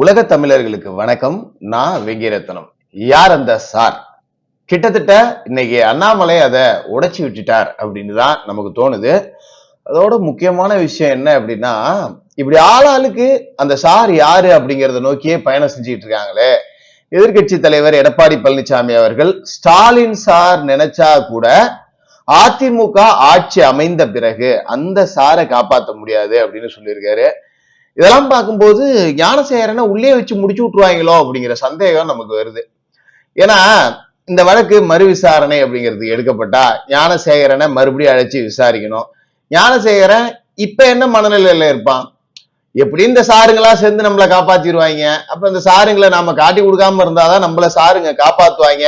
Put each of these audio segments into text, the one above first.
உலக தமிழர்களுக்கு வணக்கம். நான் வெங்கிரத்தனம் யார் அந்த சார்? கிட்டத்தட்ட இன்னைக்கு அண்ணாமலை அதை உடைச்சி விட்டுட்டார் அப்படின்னு தான் நமக்கு தோணுது. அதோட முக்கியமான விஷயம் என்ன அப்படின்னா இப்படி ஆளாளுக்கு அந்த சார் யாரு அப்படிங்கறத நோக்கியே பயணம் செஞ்சுட்டு இருக்காங்களே. எதிர்க்கட்சி தலைவர் எடப்பாடி பழனிசாமி அவர்கள் ஸ்டாலின் சார் நினைச்சா கூட அதிமுக ஆட்சி அமைந்த பிறகு அந்த சாரை காப்பாற்ற முடியாது அப்படின்னு சொல்லியிருக்காரு. இதெல்லாம் பார்க்கும்போது ஞானசேகரனை உள்ளே வச்சு முடிச்சு விட்டுருவாங்களோ அப்படிங்கிற சந்தேகம் நமக்கு வருது. ஏன்னா இந்த வழக்கு மறு விசாரணை அப்படிங்கிறது எடுக்கப்பட்டா ஞானசேகரனை மறுபடியும் அழைச்சி விசாரிக்கணும். ஞானசேகரன் இப்ப என்ன மனநிலையில இருப்பான்? எப்படி இந்த சாருங்களா சேர்ந்து நம்மளை காப்பாத்திடுவாங்க அப்ப இந்த சாருங்களை நாம காட்டி கொடுக்காம இருந்தாதான் நம்மள சாருங்க காப்பாத்துவாங்க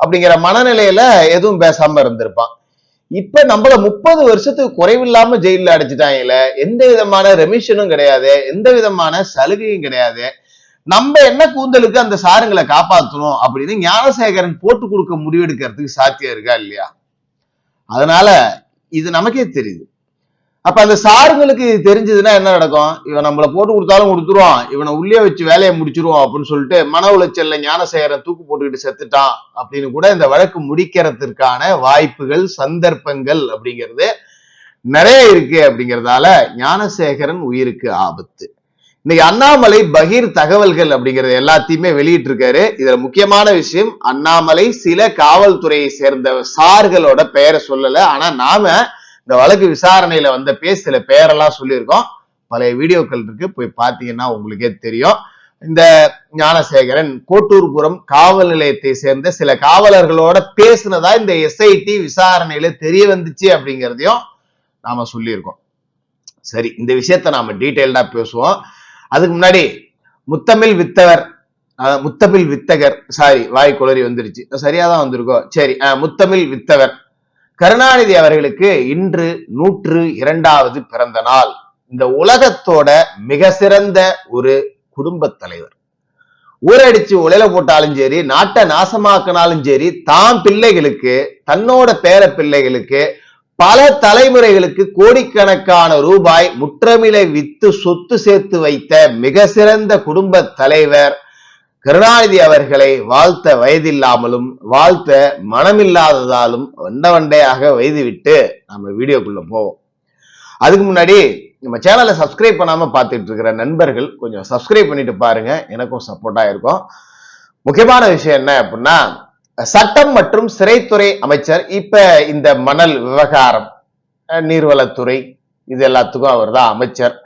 அப்படிங்கிற மனநிலையில எதுவும் பேசாம இருந்திருப்பான். இப்ப நம்மள முப்பது வருஷத்துக்கு குறைவில்லாம ஜெயில அடைச்சிட்டாங்கல்ல எந்த விதமான ரெமிஷனும் கிடையாது எந்த விதமான சலுகையும் கிடையாது. நம்ம என்ன கூந்தலுக்கு அந்த சாருங்களை காப்பாற்றணும் அப்படின்னு ஞானசேகரன் போட்டு கொடுக்க முடிவெடுக்கிறதுக்கு சாத்தியம் இருக்கா இல்லையா? அதனால இது நமக்கே தெரியுது. அப்ப அந்த சாருங்களுக்கு இது தெரிஞ்சதுன்னா என்ன நடக்கும்? இவன் நம்மள போட்டு கொடுத்தாலும் கொடுத்துருவான். இவனை உள்ளே வச்சு வேலையை முடிச்சிருவோம் அப்படின்னு சொல்லிட்டு மன உளைச்சல்ல ஞானசேகரன் தூக்கு போட்டுக்கிட்டு செத்துட்டான் அப்படின்னு கூட இந்த வழக்கு முடிக்கிறதுக்கான வாய்ப்புகள் சந்தர்ப்பங்கள் அப்படிங்கிறது நிறைய இருக்கு அப்படிங்கறதால ஞானசேகரன் உயிருக்கு ஆபத்து. இன்னைக்கு அண்ணாமலை பகீர் தகவல்கள் அப்படிங்கறது எல்லாத்தையுமே வெளியிட்டு இருக்காரு இதுல முக்கியமான விஷயம் அண்ணாமலை சில காவல்துறையை சேர்ந்த சார்களோட பெயரை சொல்லல. ஆனா நாம இந்த வழக்கு விசாரணையில வந்த பேர் சில பேரெல்லாம் சொல்லியிருக்கோம். பழைய வீடியோக்கள் இருக்கு போய் பார்த்தீங்கன்னா உங்களுக்கே தெரியும். இந்த ஞானசேகரன் கோட்டூர்புரம் காவல் நிலையத்தை சேர்ந்த சில காவலர்களோட பேசுனதா இந்த எஸ்ஐடி விசாரணையில தெரிய வந்துச்சு அப்படிங்கிறதையும் நாம சொல்லியிருக்கோம். சரி இந்த விஷயத்த நாம டீட்டெயில்டா பேசுவோம். அதுக்கு முன்னாடி முத்தமிழ் வித்தவர் முத்தமிழ் வித்தகர் சாரி வாய் குளறி வந்துருச்சு. சரியாதான் வந்திருக்கோம் சரி முத்தமிழ் வித்தவர். கருணாநிதி அவர்களுக்கு இன்று நூற்று இரண்டாவது பிறந்த நாள். இந்த உலகத்தோட மிக சிறந்த ஒரு குடும்பத் தலைவர். ஊரடிச்சு உலையில போட்டாலும் சரி நாட்டை நாசமாக்கினாலும் சரி தாம் பிள்ளைகளுக்கு தன்னோட பேர பிள்ளைகளுக்கு பல தலைமுறைகளுக்கு கோடிக்கணக்கான ரூபாய் முற்றமிலை வித்து சொத்து சேர்த்து வைத்த மிக சிறந்த குடும்ப தலைவர் கருணாநிதி அவர்களை வாழ்த்த வயதில்லாமலும் வாழ்த்த மனமில்லாததாலும் வண்ட வண்டையாக வயது விட்டு நம்ம வீடியோக்குள்ள போவோம். அதுக்கு முன்னாடி நம்ம சேனலை சப்ஸ்கிரைப் பண்ணாம பார்த்துட்டு இருக்கிற நண்பர்கள் கொஞ்சம் சப்ஸ்கிரைப் பண்ணிட்டு பாருங்க. எனக்கும் சப்போர்ட்டா இருக்கும். முக்கியமான விஷயம் என்ன அப்படின்னா சட்டம் மற்றும் சிறைத்துறை அமைச்சர் இப்ப இந்த மணல் விவகாரம் நீர்வளத்துறை இது எல்லாத்துக்கும் அவர் தான் அமைச்சர்.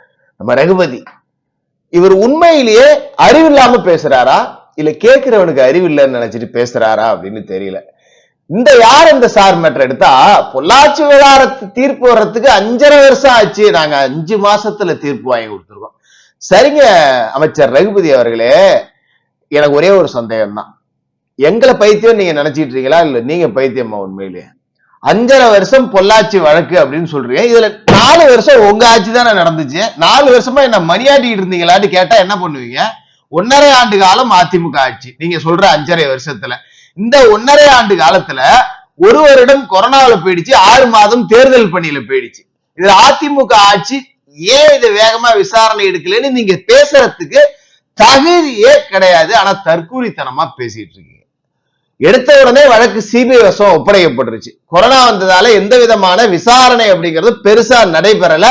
நம்ம ரகுபதி. இவர் உண்மையிலேயே அறிவில்லாம பேசுறாரா? இல்ல கேட்கிறவனுக்கு அறிவு இல்லைன்னு நினைச்சிட்டு பேசுறாரா அப்படின்னு தெரியல. இந்த யார் இந்த சார் மேட்டர் எடுத்தா? பொள்ளாச்சி விவகாரத்து தீர்ப்பு வர்றதுக்கு அஞ்சரை வருஷம் ஆச்சு. நாங்க அஞ்சு மாசத்துல தீர்ப்பு வாங்கி கொடுத்துருக்கோம். சரிங்க அமைச்சர் ரகுபதி அவர்களே எனக்கு ஒரே ஒரு சந்தேகம் தான் எங்களை பைத்தியம் நீங்க நினைச்சிட்டு இருக்கீங்களா? இல்ல நீங்க பைத்தியமா உண்மையிலேயே? அஞ்சரை வருஷம் பொள்ளாச்சி வழக்கு அப்படின்னு சொல்றீங்க. இதுல நாலு வருஷம் உங்க ஆட்சி தானே நடந்துச்சு. நாலு வருஷமா என்ன மணியாட்டிட்டு இருந்தீங்களான்னு கேட்டா என்ன பண்ணுவீங்க? ஒன்னரை ஆண்டு காலம் அதிமுக ஆட்சி. நீங்க சொல்ற அஞ்சரை வருஷத்துல. இந்த ஒன்னரை ஆண்டு காலத்துல ஒரு வருடம் கொரோனாவில போயிடுச்சு ஆறு மாதம் தேர்தல் பணியில போயிடுச்சு. இதுல அதிமுக ஆட்சி ஏன் இதை வேகமா விசாரணை எடுக்கலன்னு நீங்க பேசுறதுக்கு தகுதியே கிடையாது. ஆனா தற்கூலித்தனமா பேசிட்டு இருக்கீங்க. எடுத்த உடனே வழக்கு சிபிஐ வசம் ஒப்படைக்கப்பட்டுருச்சு. கொரோனா வந்ததால எந்த விதமான விசாரணை அப்படிங்கிறது பெருசா நடைபெறல.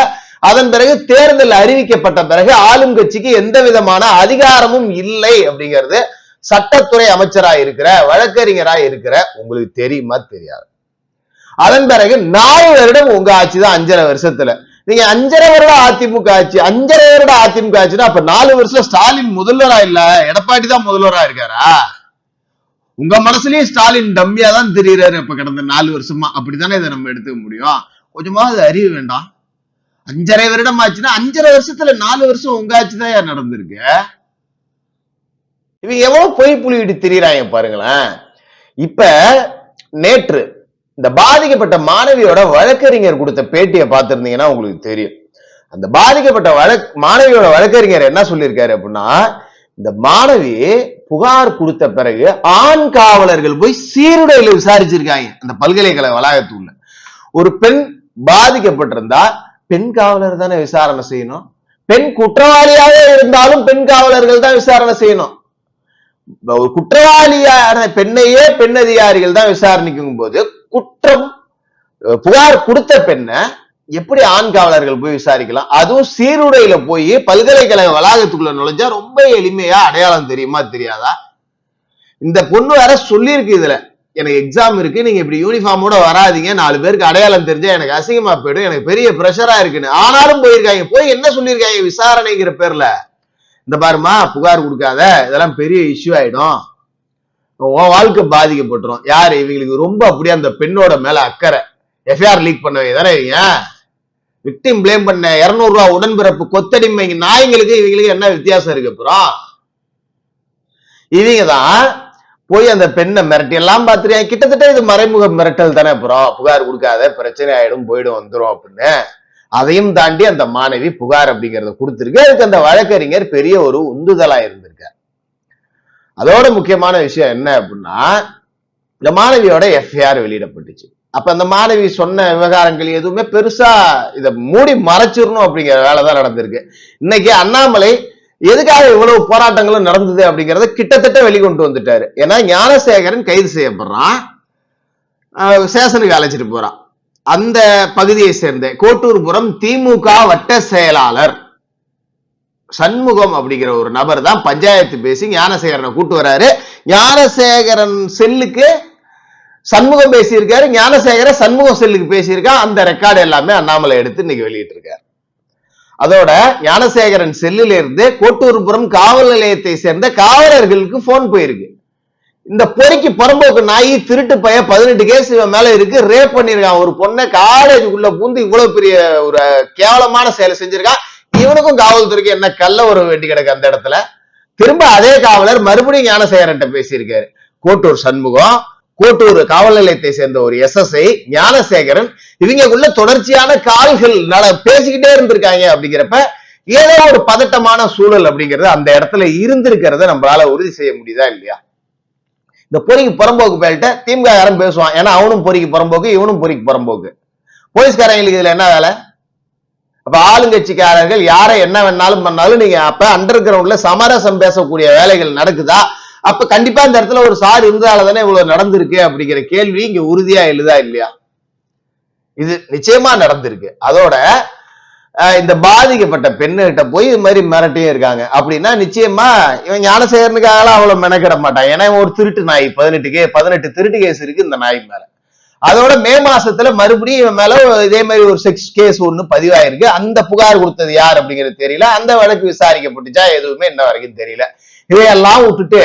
அதன் பிறகு தேர்தல் அறிவிக்கப்பட்ட பிறகு ஆளும் கட்சிக்கு எந்த விதமான அதிகாரமும் இல்லை அப்படிங்கிறது சட்டத்துறை அமைச்சரா இருக்கிற வழக்கறிஞரா இருக்கிற உங்களுக்கு தெரியுமா? தெரியாது. அதன் பிறகு நாலு வருடம் உங்க ஆட்சி தான் அஞ்சரை வருஷத்துல. நீங்க அஞ்சரை வருட அதிமுக ஆட்சி அஞ்சரை வருட அதிமுக ஆட்சினா அப்ப நாலு வருஷம் ஸ்டாலின் முதல்வரா இல்ல? எடப்பாடி தான் முதல்வரா இருக்காரா? உங்க மனசுலயும் ஸ்டாலின் டம்மியா தான் தெரியுறாரு இப்ப கடந்த நாலு வருஷமா. அப்படித்தானே இதை நம்ம எடுத்துக்க முடியும்? கொஞ்சமாவது அறிவு வேண்டாம் அஞ்சரை வருடம் ஆச்சுன்னா அஞ்சரை வருஷத்துல நாலு வருஷம் உங்க ஆச்சுதான் தான் யார் நடந்திருக்கு? இவங்க எவ்வளவு பொய் புலிவிட்டு திரியறாங்க பாருங்களேன். இப்ப நேற்று இந்த பாதிக்கப்பட்ட மாணவியோட வழக்கறிஞர் கொடுத்த பேட்டியை பார்த்திருந்தீங்கன்னா உங்களுக்கு தெரியும். அந்த பாதிக்கப்பட்ட வழக் மாணவியோட வழக்கறிஞர் என்ன சொல்லியிருக்காரு அப்படின்னா இந்த மாணவி புகார் கொடுத்த பிறகு ஆண் காவலர்கள் போய் சீருடையில விசாரிச்சிருக்காங்க. அந்த பல்கலைக்கழக வளாகத்துள்ள ஒரு பெண் பாதிக்கப்பட்டிருந்தா பெண் காவலர் தானே விசாரணை செய்யணும். பெண் குற்றவாளியாக இருந்தாலும் பெண் காவலர்கள் தான் விசாரணை செய்யணும். ஒரு குற்றவாளியான பெண்ணையே பெண் அதிகாரிகள் தான் விசாரணைக்கும் போது குற்றம் புகார் கொடுத்த பெண்ணை எப்படி ஆண் காவலர்கள் போய் விசாரிக்கலாம்? அதுவும் சீருடையில போய் பல்கலைக்கழக வளாகத்துக்குள்ள நுழைஞ்சா ரொம்ப எளிமையா அடையாளம் தெரியுமா தெரியாதா? இந்த பொண்ணு வேற சொல்லியிருக்கு இதுல. எனக்கு எக்ஸாம் இருக்கு நீங்க இப்படி யூனிஃபார்மோட வராதீங்க. நாலு பேருக்கு அடையாளம் தெரிஞ்சா எனக்கு அசிங்கமா போயிடும். எனக்கு பெரிய ப்ரெஷரா இருக்குன்னு. ஆனாலும் போயிருக்காங்க. போய் என்ன சொல்லியிருக்காங்க விசாரணைங்கிற பேர்ல? இந்த பாருமா புகார் கொடுக்காத. இதெல்லாம் பெரிய இஷ்யூ ஆயிடும். உன் வாழ்க்கை பாதிக்கப்பட்டுரும். யாரு? இவங்களுக்கு ரொம்ப அப்படியே அந்த பெண்ணோட மேல அக்கறை. எஃப்ஐஆர் லீக் பண்ணவே தானே இவங்க விக்டிம் பிளேம் பண்ண 200 ரூபாய் உடன்பிறப்பு கொத்தடிமை நாய்ங்களுக்கு இவங்களுக்கு என்ன வித்தியாசம் இருக்கு அப்புறம் இவங்க தான் போய் அந்த பெண்ணை மிரட்டி எல்லாம் பார்த்துருக்காங்க கிட்டத்தட்ட இது மறைமுக மிரட்டல் தானே அப்புறம் புகார் கொடுக்காத பிரச்சனை ஆயிடும் போயிடும் வந்துரும் அப்படின்னு. அதையும் தாண்டி அந்த மாணவி புகார் அப்படிங்கறத கொடுத்துருக்கு. அதுக்கு அந்த வழக்கறிஞர் பெரிய ஒரு உந்துதலா இருந்திருக்கார். அதோட முக்கியமான விஷயம் என்ன அப்படின்னா இந்த மாணவியோட எஃப்ஐஆர் வெளியிடப்பட்டுச்சு. அப்ப அந்த மாணவி சொன்ன விவகாரங்கள் எதுவுமே பெருசா இதை மூடி மறைச்சிடணும் அப்படிங்கிற வேலை தான் நடந்திருக்கு. இன்னைக்கு அண்ணாமலை எதுக்காக இவ்வளவு போராட்டங்களும் நடந்தது அப்படிங்கறத கிட்டத்தட்ட வெளிக்கொண்டு வந்துட்டாரு. ஏன்னா ஞானசேகரன் கைது செய்யப்படுறான். ஆஹ் சேஷனுக்கு அழைச்சிட்டு போறான். அந்த பகுதியை சேர்ந்த கோட்டூர்புரம் திமுக வட்ட செயலாளர் சண்முகம் அப்படிங்கிற ஒரு நபர் தான் பஞ்சாயத்து பேசி ஞானசேகரனை கூட்டு வராரு. ஞானசேகரன் செல்லுக்கு சண்முகம் பேசியிருக்காரு ஞானசேகர சண்முகம் செல்லுக்கு பேசியிருக்கா அந்த ரெக்கார்டு எல்லாமே அண்ணாமலை எடுத்து இன்னைக்கு வெளியிட்டு இருக்காரு அதோட ஞானசேகரன் செல்லில் இருந்து கோட்டூர்புரம் காவல் நிலையத்தை சேர்ந்த காவலர்களுக்கு போன் போயிருக்கு. இந்த பொறிக்கு புறம்போக்கு நாய் திருட்டு பைய பதினெட்டு கேஸ் இவன் மேல இருக்கு ரேப் பண்ணிருக்கான் ஒரு பொண்ணை காலேஜுக்குள்ள பூந்து இவ்வளவு பெரிய ஒரு கேவலமான செயலை செஞ்சிருக்கான் இவனுக்கும் காவல்துறைக்கு என்ன கல்ல ஒரு வேண்டி கிடக்கு அந்த இடத்துல? திரும்ப அதே காவலர் மறுபடியும் ஞானசேகரன்ட்ட பேசியிருக்காரு. கோட்டூர் சண்முகம் கோட்டூர் காவல் நிலையத்தை சேர்ந்த ஒரு எஸ்எஸ்ஐ ஞானசேகரன் இவங்களுக்குள்ள தொடர்ச்சியான கால்கள் பேசிக்கிட்டே இருந்திருக்காங்க அப்படிங்கிறப்ப ஏதோ ஒரு பதட்டமான சூழல் அப்படிங்கிறது அந்த இடத்துல இருந்திருக்கிறத நம்மளால உறுதி செய்ய முடியுதா இல்லையா? இந்த பொறிக்கு புறம்போக்கு பேல்ட்ட திமுக காரன் பேசுவான். ஏன்னா அவனும் பொறிக்கு புறம்போக்கு இவனும் பொறிக்கு புறம்போக்கு. போலீஸ்காரங்களுக்கு இதுல என்ன வேலை? அப்ப ஆளுங்கட்சிக்காரர்கள் யாரை என்ன வேணாலும் பண்ணாலும் நீங்க அப்ப அண்டர் கிரவுண்ட்ல சமரசம் பேசக்கூடிய வேலைகள் நடக்குதா? அப்ப கண்டிப்பா இந்த இடத்துல ஒரு சார் இருந்ததால தானே இவ்வளவு நடந்திருக்கு அப்படிங்கிற கேள்வி இங்க உறுதியா எழுதா இல்லையா? இது நிச்சயமா நடந்திருக்கு. அதோட இந்த பாதிக்கப்பட்ட பெண்ணுகிட்ட போய் இது மாதிரி மிரட்டியும் இருக்காங்க. அப்படின்னா நிச்சயமா இவன் ஞானசேகரனுக்காக அவ்வளவு மெனக்கிட மாட்டான். ஏன்னா இவன் ஒரு திருட்டு நாய். பதினெட்டு கே பதினெட்டு திருட்டு கேஸ் இருக்கு இந்த நாய் மேல. அதோட மே மாசத்துல மறுபடியும் இவன் மேல இதே மாதிரி ஒரு செக்ஸ் கேஸ் ஒண்ணு பதிவாயிருக்கு. அந்த புகார் கொடுத்தது யார் அப்படிங்கிறது தெரியல. அந்த வழக்கு விசாரிக்கப்பட்டுச்சா எதுவுமே இன்ன வரைக்கும் தெரியல. இதையெல்லாம் விட்டுட்டு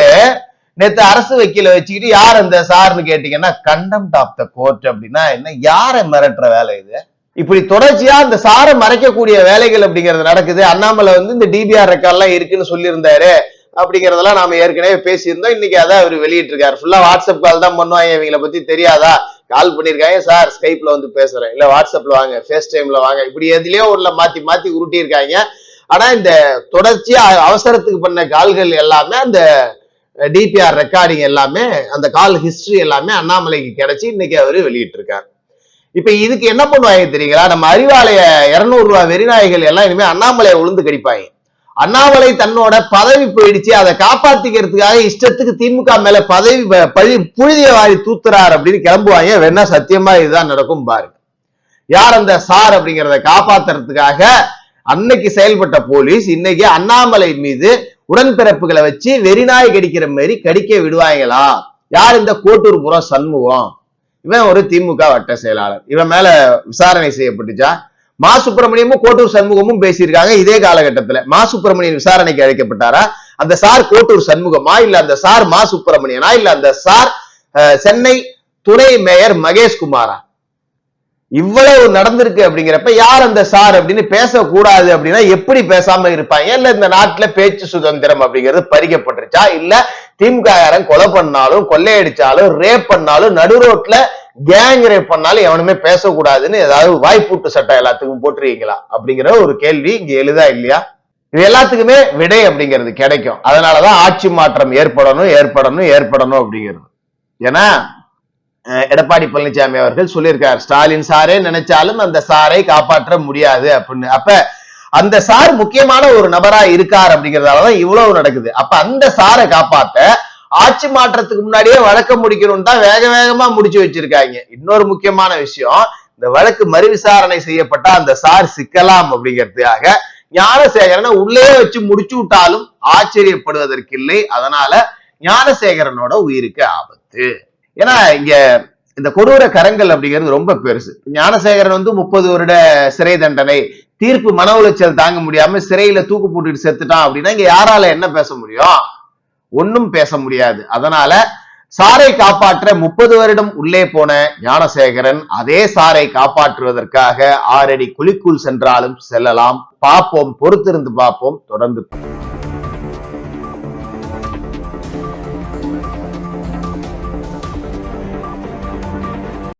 நேற்று அரசு வக்கீல வச்சுக்கிட்டு யார் அந்த சார்னு கேட்டீங்கன்னா கண்டம்ட் ஆஃப் த கோர்ட் அப்படின்னா என்ன யாரை மிரட்டுற வேலை இது? இப்படி தொடர்ச்சியா அந்த சாரை மறைக்கக்கூடிய வேலைகள் அப்படிங்கிறது நடக்குது. அண்ணாமலை வந்து இந்த டிபிஆர் ரெக்கார்ட்லாம் இருக்குன்னு சொல்லியிருந்தாரு அப்படிங்கறதெல்லாம் நாம ஏற்கனவே பேசியிருந்தோம். இன்னைக்கு அதான் அவர் வெளியிட்டிருக்காரு. ஃபுல்லா வாட்ஸ்அப் கால் தான் பண்ணுவாங்க இவங்களை பத்தி தெரியாதா? கால் பண்ணிருக்காங்க சார் ஸ்கைப்ல வந்து பேசுறேன். இல்ல வாட்ஸ்அப்ல வாங்க ஃபேஸ் டைம்ல வாங்க. இப்படி எதுலயோ உள்ள மாத்தி மாத்தி உருட்டி இருக்காங்க ஆனா இந்த தொடர்ச்சியா அவசரத்துக்கு பண்ண கால்கள் எல்லாமே அந்த டிபிஆர் ரெக்கார்டிங் எல்லாமே அந்த கால் ஹிஸ்டரி எல்லாமே அண்ணாமலைக்கு கிடைச்சி இன்னைக்கு அவரு வெளியிட்டு இருக்காரு இப்ப இதுக்கு என்ன பண்ணுவாங்க தெரியுங்களா? நம்ம அறிவாலய இருநூறு ரூபாய் வெறிநாயகள் எல்லாம் இனிமே அண்ணாமலையை உளுந்து கடிப்பாங்க. அண்ணாமலை தன்னோட பதவி போயிடுச்சு அதை காப்பாத்திக்கிறதுக்காக இஷ்டத்துக்கு திமுக மேல பதவி பழி புழுதிய வாரி தூத்துறார் அப்படின்னு கிளம்புவாங்க. வேணா சத்தியமா இதுதான் நடக்கும் பாருங்க. யார் அந்த சார் அப்படிங்கறத காப்பாத்துறதுக்காக அன்னைக்கு செயல்பட்ட போலீஸ் இன்னைக்கு அண்ணாமலை மீது உடன்பிறப்புகளை வச்சு வெறிநாய் கடிக்கிற மாதிரி கடிக்க விடுவாங்களா? யார் இந்த கோட்டூர் புறம் சண்முகம்? இவன் ஒரு திமுக வட்ட செயலாளர். இவன் மேல விசாரணை செய்யப்பட்டுச்சா? மா சுப்பிரமணியமும் கோட்டூர் சண்முகமும் பேசியிருக்காங்க இதே காலகட்டத்துல. மா சுப்பிரமணியன் விசாரணைக்கு அழைக்கப்பட்டாரா? அந்த சார் கோட்டூர் சண்முகமா? இல்ல அந்த சார் மா சுப்பிரமணியனா? இல்ல அந்த சார் சென்னை துணை மேயர் மகேஷ் குமாரா இவ்வளவு நடந்திருக்கு அப்படிங்கிறப்ப யார் அந்த சார் அப்படின்னு பேசக்கூடாது அப்படின்னா எப்படி பேசாம இருப்பாங்க? இல்ல இந்த நாட்டுல பேச்சு சுதந்திரம் அப்படிங்கிறது பறிக்கப்பட்டுருச்சா? இல்ல திமுககாரன் கொலை பண்ணாலும் கொள்ளையடிச்சாலும் ரேப் பண்ணாலும் நடு ரோட்ல கேங் ரேப் பண்ணாலும் எவனுமே பேசக்கூடாதுன்னு ஏதாவது வாய்ப்பூட்டு சட்டம் எல்லாத்துக்கும் போட்டுருவீங்களா அப்படிங்கிற ஒரு கேள்வி இங்க எழுதா இல்லையா? இது எல்லாத்துக்குமே விடை அப்படிங்கிறது கிடைக்கும். அதனாலதான் ஆட்சி மாற்றம் ஏற்படணும் ஏற்படணும் ஏற்படணும் அப்படிங்கிறது. ஏன்னா எடப்பாடி பழனிசாமி அவர்கள் சொல்லியிருக்கார். ஸ்டாலின் சாரே நினைச்சாலும் அந்த சாரை காப்பாற்ற முடியாது அப்படின்னு. அப்ப அந்த சார் முக்கியமான ஒரு நபரா இருக்கார் அப்படிங்கறதாலதான் இவ்வளவு நடக்குது. அப்ப அந்த சாரை காப்பாத்த ஆட்சி மாற்றத்துக்கு முன்னாடியே வழக்க முடிக்கணும்னு தான் வேக வேகமா முடிச்சு வச்சிருக்காங்க. இன்னொரு முக்கியமான விஷயம் இந்த வழக்கு மறு விசாரணை செய்யப்பட்ட அந்த சார் சிக்கலாம் அப்படிங்கிறதுக்காக ஞானசேகரனை உள்ளே வச்சு முடிச்சு விட்டாலும் ஆச்சரியப்படுவதற்கு இல்லை அதனால ஞானசேகரனோட உயிருக்கு ஆபத்து. ஏன்னா இங்க இந்த கொடூர கரங்கள் அப்படிங்கிறது ரொம்ப பெருசு. ஞானசேகரன் வந்து முப்பது வருட சிறை தண்டனை தீர்ப்பு மன உளைச்சல் தாங்க முடியாம சிறையில தூக்கு போட்டுட்டு செத்துட்டான் அப்படின்னா இங்க யாரால என்ன பேச முடியும்? ஒன்னும் பேச முடியாது. அதனால சாரை காப்பாற்ற முப்பது வருடம் உள்ளே போன ஞானசேகரன் அதே சாரை காப்பாற்றுவதற்காக ஆறடி குழிக்குள் சென்றாலும் செல்லலாம். பார்ப்போம் பொறுத்திருந்து பார்ப்போம் தொடர்ந்து